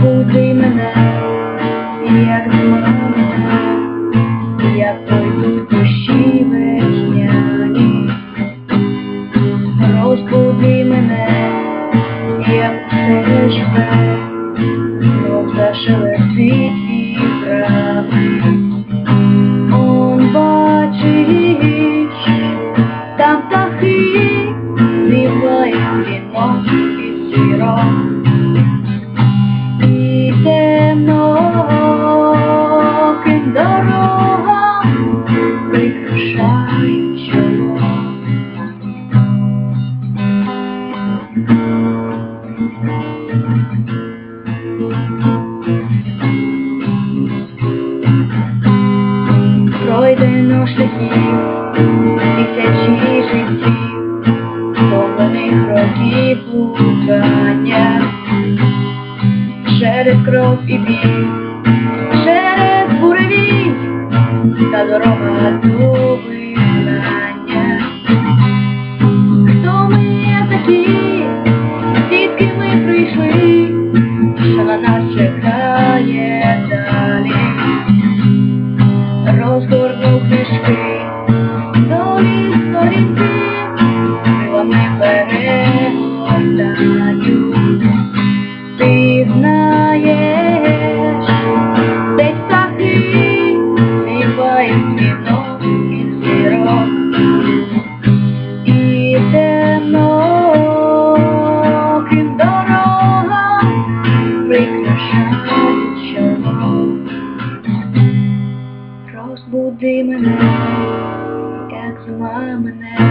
Куди мене, як мене, я пойду в кущі весняні, розбуди мене, як все живе, знов зашелестить і. Он бачиш, там птахи, зівають вінок і сірок. Пройдено шляхів, тисячі життів, повних років блукання, через кров і біль, через буревій, та дорога до визнання. Хто ми такі, звідки ми прийшли, що на нас чекає далі? Розгорнув книжки, долі сторінки, крилами перегортаю. Ти знаєш, десь птахи співають дзвінок із зірок. І темноким Pausbūdī manē, kāds mamā manē.